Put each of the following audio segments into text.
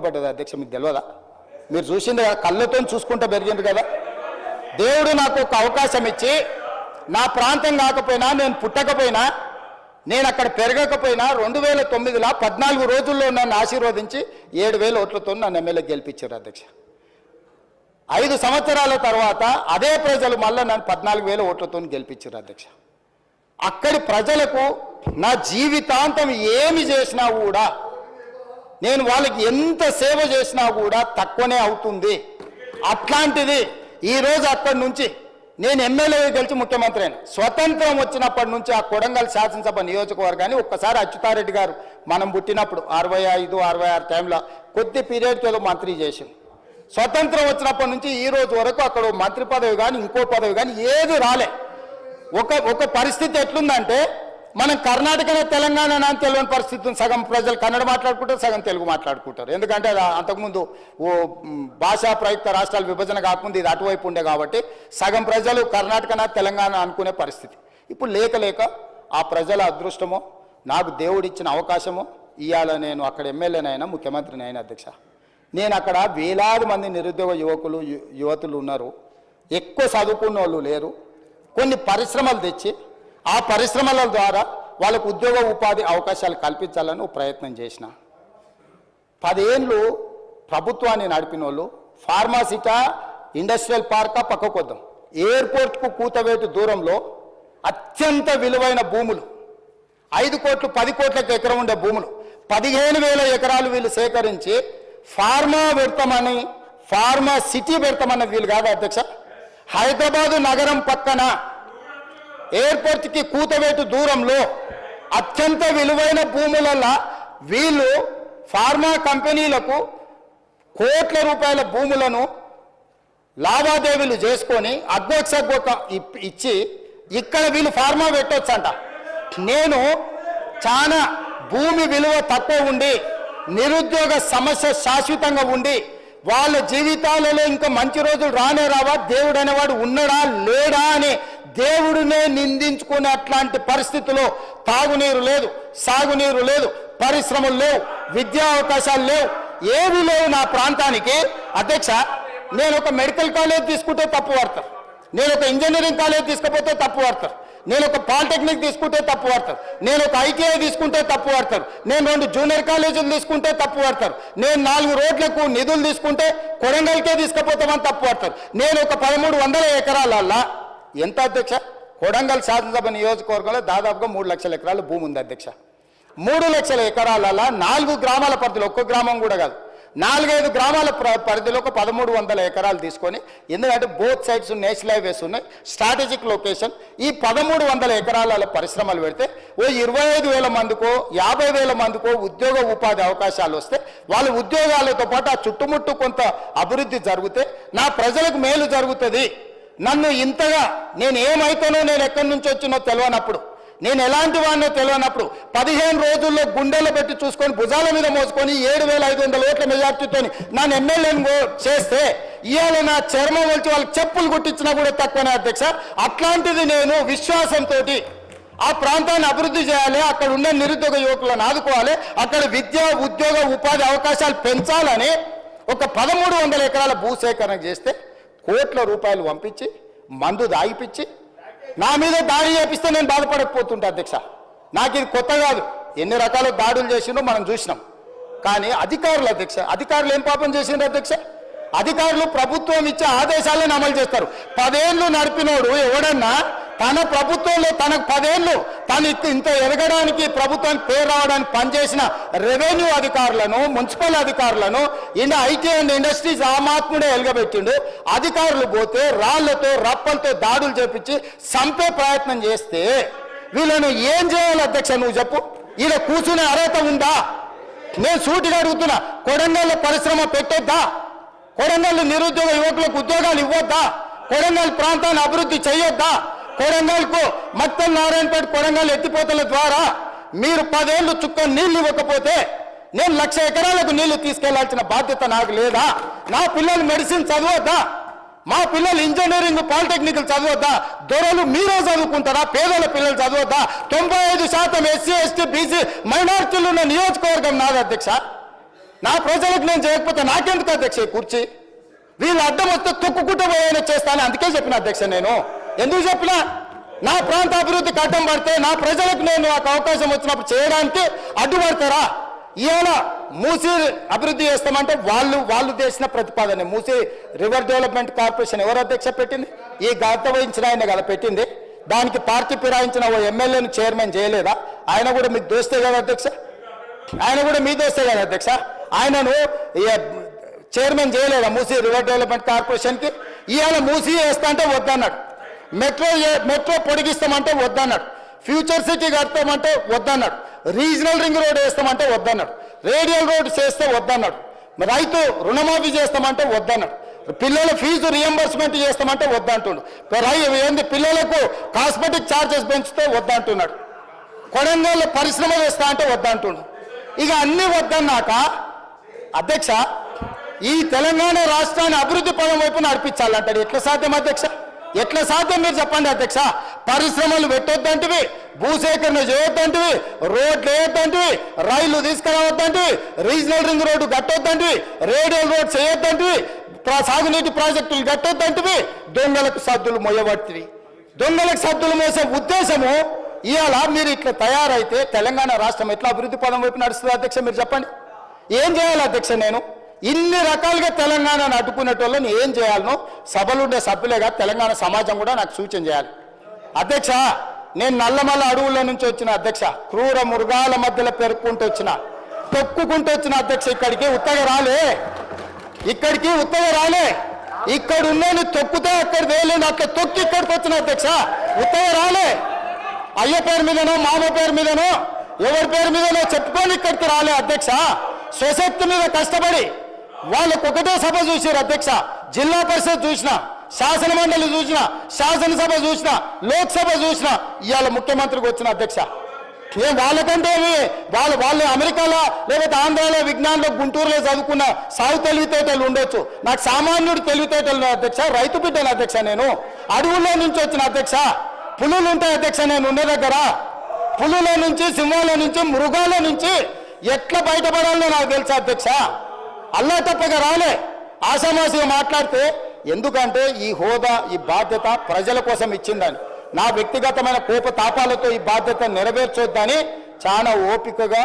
పడ్డది అధ్యక్ష మీకు తెలియదా మీరు చూసింది కదా కళ్ళతో చూసుకుంటూ పెరిగింది కదా. దేవుడు నాకు ఒక అవకాశం ఇచ్చి నా ప్రాంతం కాకపోయినా నేను పుట్టకపోయినా నేను అక్కడ పెరగకపోయినా రెండు వేల తొమ్మిదిలో పద్నాలుగు రోజుల్లో నన్ను ఆశీర్వదించి ఏడు వేల ఓట్లతో నన్ను ఎమ్మెల్యే గెలిపించారు అధ్యక్ష. ఐదు సంవత్సరాల తర్వాత అదే ప్రజలు మళ్ళీ నన్ను పద్నాలుగు వేల ఓట్లతో గెలిపించారు అధ్యక్ష. అక్కడి ప్రజలకు నా జీవితాంతం ఏమి చేసినా కూడా నేను వాళ్ళకి ఎంత సేవ చేసినా కూడా తక్కువనే అవుతుంది. అట్లాంటిది ఈరోజు అక్కడి నుంచి నేను ఎమ్మెల్యే గెలిచి ముఖ్యమంత్రి అయిన స్వతంత్రం వచ్చినప్పటి నుంచి ఆ కొడంగల్ శాసనసభ నియోజకవర్గాన్ని ఒక్కసారి అచ్యుతారెడ్డి గారు మనం పుట్టినప్పుడు అరవై ఐదు అరవై ఆరు టైంలో కొద్ది పీరియడ్తో మంత్రి చేసింది స్వతంత్రం వచ్చినప్పటి నుంచి ఈ రోజు వరకు అక్కడ మంత్రి పదవి కానీ ఇంకో పదవి కానీ ఏది రాలే. ఒక ఒక పరిస్థితి ఎట్లుందంటే మనం కర్ణాటకనే తెలంగాణ అని తెలియని పరిస్థితి సగం ప్రజలు కన్నడ మాట్లాడుకుంటారు సగం తెలుగు మాట్లాడుకుంటారు. ఎందుకంటే అంతకుముందు ఓ భాషా ప్రయుక్త రాష్ట్రాల విభజన కాకముందు ఇది అటువైపు ఉండే కాబట్టి సగం ప్రజలు కర్ణాటకన తెలంగాణ అనుకునే పరిస్థితి. ఇప్పుడు లేక లేక ఆ ప్రజల అదృష్టమో నాకు దేవుడిచ్చిన అవకాశమో ఇవాళ నేను అక్కడ ఎమ్మెల్యేనైనా ముఖ్యమంత్రిని అయినా అధ్యక్ష. నేను అక్కడ వేలాది మంది నిరుద్యోగ యువకులు యువతులు ఉన్నారు. ఎక్కువ చదువుకున్న వాళ్ళు లేరు. కొన్ని పరిశ్రమలు తెచ్చి ఆ పరిశ్రమల ద్వారా వాళ్ళకు ఉద్యోగ ఉపాధి అవకాశాలు కల్పించాలని ప్రయత్నం చేసిన. పదేళ్ళు ప్రభుత్వాన్ని నడిపిన వాళ్ళు ఫార్మాసిటా ఇండస్ట్రియల్ పార్కా పక్కకొద్దాం. ఎయిర్పోర్ట్కు కూతవేటు దూరంలో అత్యంత విలువైన భూములు. ఐదు కోట్లు పది కోట్లకు ఎకరం ఉండే భూములు. పదిహేను వేల ఎకరాలు వీళ్ళు సేకరించి ఫార్మా పెడతామని ఫార్మా సిటీ పెడతామన్నది వీళ్ళు కాదు అధ్యక్ష? హైదరాబాదు నగరం పక్కన ఎయిర్పోర్ట్కి కూతవేటు దూరంలో అత్యంత విలువైన భూములలో వీళ్ళు ఫార్మా కంపెనీలకు కోట్ల రూపాయల భూములను లావాదేవీలు చేసుకొని అగ్గోత్సగ్గొక్క ఇచ్చి ఇక్కడ వీళ్ళు ఫార్మా పెట్టొచ్చంట. నేను చాలా భూమి విలువ తక్కువ ఉండి నిరుద్యోగ సమస్య శాశ్వతంగా ఉండి వాళ్ళ జీవితాలలో ఇంకా మంచి రోజులు రానే రావా? దేవుడు అనేవాడు ఉన్నాడా? లేడా అని దేవుడినే నిందించుకునే అట్లాంటి పరిస్థితిలో తాగునీరు లేదు సాగునీరు లేదు పరిశ్రమలు లేవు విద్యా అవకాశాలు లేవు ఏవి లేవు నా ప్రాంతానికి. అధ్యక్ష నేను ఒక మెడికల్ కాలేజ్ తీసుకుంటే తప్పు వాడతారు. నేను ఒక ఇంజనీరింగ్ కాలేజ్ తీసుకపోతే తప్పు వాడతారు. నేను ఒక పాలిటెక్నిక్ తీసుకుంటే తప్పు పడతారు నేను ఒక ఐటీఐ తీసుకుంటే తప్పు పడతారు నేను రెండు జూనియర్ కాలేజీలు తీసుకుంటే తప్పు పడతారు నేను నాలుగు రోడ్లకు నిధులు తీసుకుంటే కొడంగల్కే తీసుకుపోతామని తప్పు పడతారు నేను ఒక పదమూడు వందల ఎకరాలల్లా ఎంత అధ్యక్ష? కొడంగల్ శాసనసభ నియోజకవర్గంలో దాదాపుగా మూడు లక్షల ఎకరాలు భూమి ఉంది అధ్యక్ష. మూడు లక్షల ఎకరాలల్లా నాలుగు గ్రామాల పరిధిలో ఒక్క గ్రామం కూడా కాదు. నాలుగైదు గ్రామాల పరిధిలో ఒక పదమూడు వందల ఎకరాలు తీసుకొని ఎందుకంటే బోత్ సైడ్స్ నేషనల్ హైవేస్ ఉన్నాయి స్ట్రాటజిక్ లొకేషన్ ఈ పదమూడు వందల ఎకరాల పరిశ్రమలు పెడితే ఓ ఇరవై ఐదు వేల మందికో యాభై వేల మందికో ఉద్యోగ ఉపాధి అవకాశాలు వస్తే వాళ్ళ ఉద్యోగాలతో పాటు ఆ చుట్టుముట్టు కొంత అభివృద్ధి జరిగితే నా ప్రజలకు మేలు జరుగుతుంది. నన్ను ఇంతగా నేను ఏమైతానో నేను ఎక్కడి నుంచి వచ్చినో తెలియనప్పుడు. నేను ఎలాంటి వాడినో తెలియనప్పుడు పదిహేను రోజుల్లో గుండెలు పెట్టి చూసుకొని భుజాల మీద మోసుకొని ఏడు వేల ఐదు వందల ఓట్ల మెజార్టీతో నన్ను ఎమ్మెల్యేని చేస్తే ఇవాళ నా చర్మం వచ్చి వాళ్ళకి చెప్పులు కొట్టించినా కూడా తక్కువనే అధ్యక్ష. అట్లాంటిది నేను విశ్వాసంతో ఆ ప్రాంతాన్ని అభివృద్ధి చేయాలి అక్కడ ఉండే నిరుద్యోగ యువకులను ఆదుకోవాలి అక్కడ విద్య ఉద్యోగ ఉపాధి అవకాశాలు పెంచాలని ఒక పదమూడు వందల ఎకరాల భూసేకరణ చేస్తే కోట్ల రూపాయలు పంపించి మందు దాగిపించి నా మీద దాడి చేపిస్తే నేను బాధపడకపోతుంటా అధ్యక్ష. నాకు ఇది కొత్త కాదు. ఎన్ని రకాల దాడులు చేసిండో మనం చూసినాం. కానీ అధికారులు అధ్యక్ష అధికారులు ఏం పాపం చేసిండ్రు అధ్యక్ష? అధికారులు ప్రభుత్వం ఇచ్చే ఆదేశాలను అమలు చేస్తారు. పదేళ్ళు నడిపినోడు ఎవడన్నా తన ప్రభుత్వంలో తనకు పదేళ్ళు తను ఇంత- ఎదగడానికి ప్రభుత్వం పేరు రావడానికి పనిచేసిన రెవెన్యూ అధికారులను మున్సిపల్ అధికారులను ఈయన ఐటీ అండ్ ఇండస్ట్రీస్ ఆమాత్ముడే ఎలగబెట్టిండు. అధికారులు పోతే రాళ్ళతో రప్పలతో దాడులు చేపించి చంపే ప్రయత్నం చేస్తే వీళ్ళను ఏం చేయాలి అధ్యక్ష నువ్వు చెప్పు? ఈయన కూర్చునే అర్హత ఉందా? నేను సూటిగా అడుగుతున్నా కొడంగల్ పరిశ్రమ పెట్టొద్దా? కొడంగల్ నిరుద్యోగ యువకులకు ఉద్యోగాలు ఇవ్వొద్దా? కొడంగల్ ప్రాంతాన్ని అభివృద్ధి చేయొద్దా? కొడంగల్కు మత్తం నారాయణపేట కొడంగల్ ఎత్తిపోతల ద్వారా మీరు పదేళ్ళు చుక్క నీళ్ళు ఇవ్వకపోతే నేను లక్ష ఎకరాలకు నీళ్ళు తీసుకెళ్ళాల్సిన బాధ్యత నాకు లేదా? నా పిల్లలు మెడిసిన్ చదవద్దా? మా పిల్లలు ఇంజనీరింగ్ పాలిటెక్నికల్ చదవద్దా? దొరలు మీరే చదువుకుంటారా? పేదల పిల్లలు చదవద్దా? తొంభై ఐదు శాతం ఎస్సీ ఎస్టీ బీసీ మైనార్టీలు ఉన్న నియోజకవర్గం నాది అధ్యక్ష. నా ప్రజలకు నేను చేయకపోతే నాకెందుకు అధ్యక్ష ఈ కుర్చీ? వీళ్ళు అడ్డం వస్తే తొక్కుకుంటూ పోయేలా చేస్తాను. అందుకే చెప్పిన అధ్యక్ష నేను. ఎందుకు చెప్పినా? నా ప్రాంత అభివృద్ధి అడ్డం పడితే నా ప్రజలకు నేను నాకు అవకాశం వచ్చినప్పుడు చేయడానికి అడ్డుపడతారా? ఇవాళ మూసీ అభివృద్ధి చేస్తామంటే వాళ్ళు వాళ్ళు చేసిన ప్రతిపాదన. మూసీ రివర్ డెవలప్మెంట్ కార్పొరేషన్ ఎవరు అధ్యక్ష పెట్టింది? ఈ గత వహించిన ఆయన కదా పెట్టింది. దానికి పార్టీ ఫిరాయించిన ఓ ఎమ్మెల్యేను చైర్మన్ చేయలేదా? ఆయన కూడా మీకు దోస్తే కదా అధ్యక్ష? ఆయన కూడా మీ దోస్తే కదా అధ్యక్ష? ఆయనను చైర్మన్ చేయలేదా మూసీ రివర్ డెవలప్మెంట్ కార్పొరేషన్కి? ఇవాళ మూసీ వేస్తా అంటే వద్దన్నాడు. మెట్రో ఏ- మెట్రో పొడిగిస్తామంటే వద్దన్నాడు. ఫ్యూచర్ సిటీ కడతామంటే వద్దన్నాడు. రీజనల్ రింగ్ రోడ్ వేస్తామంటే వద్దన్నాడు. రేడియల్ రోడ్ చేస్తే వద్దన్నాడు. రైతు రుణమాఫీ చేస్తామంటే వద్దన్నాడు. పిల్లల ఫీజు రియంబర్స్మెంట్ చేస్తామంటే వద్దంటుండు. రై ఏంది? పిల్లలకు కాస్మెటిక్ ఛార్జెస్ పెంచితే వద్దంటున్నాడు. కొడంగల్లో పరిశ్రమ వేస్తా అంటే వద్దంటుండు. ఇక అన్ని వద్దన్నాక అధ్యక్ష ఈ తెలంగాణ రాష్ట్రాన్ని అభివృద్ధి పదం వైపు నడిపించాలంటాడు. ఎట్లా సాధ్యం అధ్యక్ష? ఎట్లా సాధ్యం మీరు చెప్పండి అధ్యక్ష? పరిశ్రమలు పెట్టొద్దంటివి భూసేకరణ చేయొద్దంటివి రోడ్లు వేయొద్దంటివి రైళ్ళు తీసుకురావద్దంటివి రీజనల్ రింగ్ రోడ్డు కట్టొద్దంటివి రేడియల్ రోడ్ చేయొద్దంటివి సాగునీటి ప్రాజెక్టులు కట్టొద్దంటివి దొంగలకు సద్దులు మొయ్యబట్టివి దొంగలకు సద్దులు మోసే ఉద్దేశము ఇవాళ మీరు ఇట్లా తయారైతే తెలంగాణ రాష్ట్రం ఎట్లా అభివృద్ధి పదం వైపు నడుస్తుంది అధ్యక్ష మీరు చెప్పండి. ఏం చేయాలి అధ్యక్ష నేను? ఇన్ని రకాలుగా తెలంగాణను అడ్డుకునేటోళ్ళని ఏం చేయాలనో సభలుండే సభ్యులేగా తెలంగాణ సమాజం కూడా నాకు సూచన చేయాలి. అధ్యక్ష నేను నల్లమల్ల అడవుల నుంచి వచ్చిన అధ్యక్ష క్రూర మృగాల మధ్యలో పెరుక్కుంటూ వచ్చిన తొక్కుకుంటూ వచ్చిన అధ్యక్ష ఇక్కడికి ఉత్తగా రాలే. ఇక్కడికి ఉత్తగా రాలే. ఇక్కడ ఉన్నోని తొక్కుతో అక్కడ వేయలేను అట్లా తొక్కి ఇక్కడికి వచ్చిన అధ్యక్ష ఉత్తగ రాలే. అయ్య పేరు మీదనో మామ పేరు మీదనో ఎవరి పేరు మీదనో చెప్పుకొని ఇక్కడికి రాలే అధ్యక్ష. స్వశక్తి మీద కష్టపడి వాళ్ళకు ఒకటే సభ చూసారు అధ్యక్ష. జిల్లా పరిషత్ చూసిన శాసన మండలి చూసిన శాసనసభ చూసిన లోక్సభ చూసిన ఇవాళ ముఖ్యమంత్రికి వచ్చిన అధ్యక్ష. ఏం వాళ్ళకంటే వాళ్ళు వాళ్ళు అమెరికాలో లేకపోతే ఆంధ్రాలో విజ్ఞానంలో గుంటూరులో చదువుకున్న సాగు తెలివితేటలు ఉండొచ్చు. నాకు సామాన్యుడు తెలివితేటలు అధ్యక్ష రైతు బిడ్డను అధ్యక్ష నేను. అడవుల్లో నుంచి వచ్చిన అధ్యక్ష. పులులు ఉంటాయి అధ్యక్ష నేను ఉన్న దగ్గర. పులుల నుంచి సింహాల నుంచి మృగాల నుంచి ఎట్లా బయటపడాలో నాకు తెలుసా అధ్యక్ష. అల్లా తప్పగా రాలే. ఆషామాషిగా మాట్లాడితే ఎందుకంటే ఈ హోదా ఈ బాధ్యత ప్రజల కోసం ఇచ్చిందని నా వ్యక్తిగతమైన కోప తాపాలతో ఈ బాధ్యత నెరవేర్చొద్దని చాలా ఓపికగా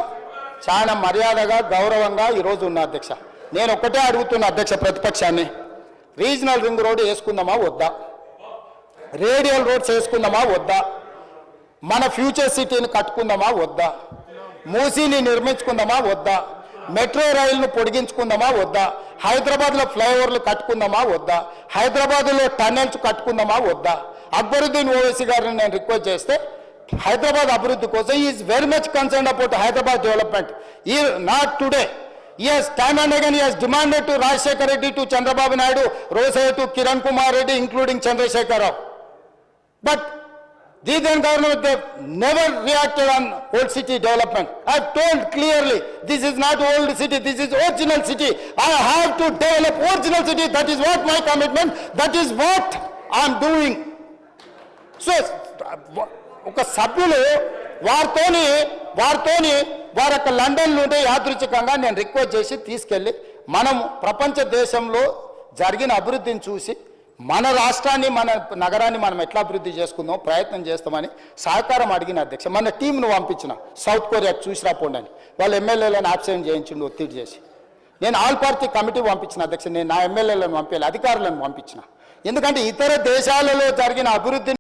చాలా మర్యాదగా గౌరవంగా ఈరోజు ఉన్న అధ్యక్ష. నేను ఒక్కటే అడుగుతున్న అధ్యక్ష ప్రతిపక్షాన్ని రీజనల్ రింగ్ రోడ్ వేసుకుందామా వద్దా? రేడియల్ రోడ్స్ వేసుకుందామా వద్దా? మన ఫ్యూచర్ సిటీని కట్టుకుందామా వద్దా? మూసీని నిర్మించుకుందామా వద్దా? మెట్రో రైలును పొడిగించుకుందామా వద్దా? హైదరాబాద్లో ఫ్లైఓవర్లు కట్టుకుందామా వద్దా? హైదరాబాద్లో టన్నెల్స్ కట్టుకుందామా వద్దా? అక్బరుద్దీన్ ఓవైసీ గారిని నేను రిక్వెస్ట్ చేస్తే హైదరాబాద్ అభివృద్ధి కోసం is very much concern about Hyderabad development he not today Yes, time and again he has to to Reddy to Chandrababu Naidu Naidu, to Kiran Kumar Reddy including including but Rao. Then government, they never reacted on old city development. I've told clearly, this is not old city, this is original city. I have to develop original city, that is what my commitment, that is what I'm doing. So ఒక సభ్యులు వారితోని వారితోని వారి యొక్క London నుండి యాదృచ్ఛికంగా నేను request చేసి తీసుకెళ్ళి మనం ప్రపంచ దేశంలో జరిగిన అభివృద్ధిని చూసి మన రాష్ట్రాన్ని మన నగరాన్ని మనం ఎట్లా అభివృద్ధి చేసుకుందాం ప్రయత్నం చేస్తామని సహకారం అడిగిన అధ్యక్ష మన టీంను పంపించిన సౌత్ కొరియాకి చూసి రాపోండి అని. వాళ్ళ ఎమ్మెల్యేలను ఆబ్సెంట్ చేయించిండు ఒత్తిడి చేసి. నేను ఆల్ పార్టీ కమిటీ పంపించిన అధ్యక్ష నేను నా ఎమ్మెల్యేలను పంపించాలి అధికారులను పంపించిన. ఎందుకంటే ఇతర దేశాలలో జరిగిన అభివృద్ధిని